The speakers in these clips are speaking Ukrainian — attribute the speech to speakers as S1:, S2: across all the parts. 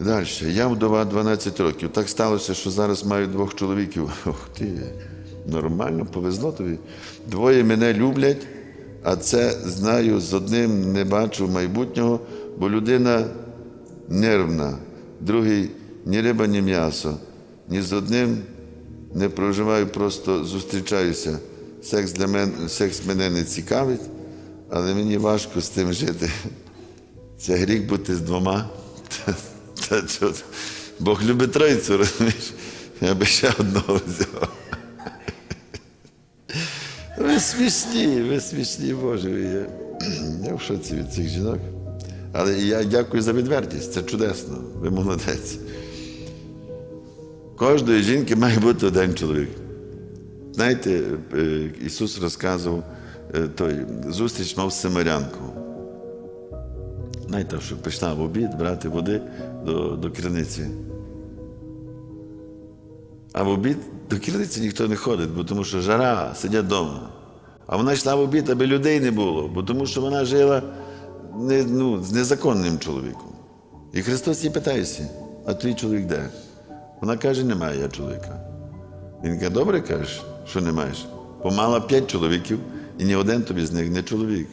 S1: Далі. Я вдова 12 років. Так сталося, що зараз маю двох чоловіків. Ох ти, нормально, повезло тобі. Двоє мене люблять, а це знаю, з одним не бачу майбутнього, бо людина нервна, другий ні риба, ні м'ясо. Ні з одним не проживаю, просто зустрічаюся. Секс для мене, секс мене не цікавить, але мені важко з тим жити. Це гріх бути з двома. Та, чого? Бог любить тройцю, розумієш? Я би ще одного взяв. Ви смішні, ви смішні, Боже. є. Я в шоці від цих жінок. Але я дякую за відвертість, це чудесно, ви молодець. Кожної жінки має бути один чоловік. Знаєте, е, Ісус розказував е, той зустріч мав з Семирянку. Знаєте, що в обід брати води до, до криниці. А в обід до криниці ніхто не ходить, бо тому що жара, сидять вдома. А вона йшла в обід, аби людей не було, бо тому що вона жила не, ну, з незаконним чоловіком. І Христос її питається, а твій чоловік де? Вона каже, немає я чоловіка. Він каже, добре кажеш, що не маєш. Помала п'ять чоловіків, і ні один тобі з них не чоловік.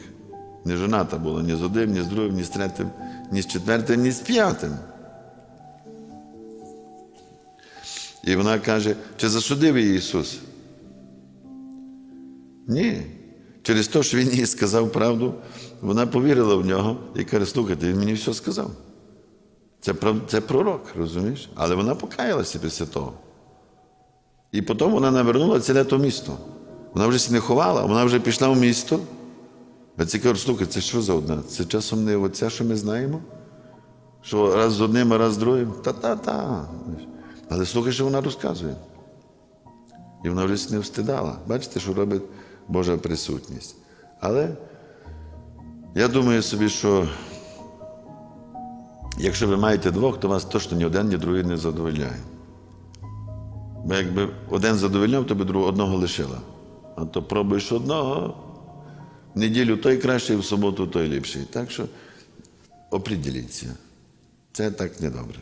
S1: Не жоната була ні з одним, ні з другим, ні з третім, ні з четвертим, ні з п'ятим. І вона каже, чи засудив її Ісус? Ні. Через те, що він їй сказав правду, вона повірила в нього і каже, слухайте, він мені все сказав. Це, це пророк, розумієш? Але вона покаялася після того. І потім вона навернула ціле то місто. Вона вже не ховала, вона вже пішла в місто. А ці кажуть, слухай, це що за одна? Це часом не оця, що ми знаємо? Що раз з одним, а раз з другим? Та-та-та. Але слухай, що вона розказує. І вона вже не встидала. Бачите, що робить Божа присутність. Але я думаю собі, що якщо ви маєте двох, то вас точно ні один, ні другий не задовольняє. Бо якби один задовольняв, то би одного лишила. А то пробуєш одного, неділю той кращий, в суботу той ліпший. Так що оприділіться. Це так недобре.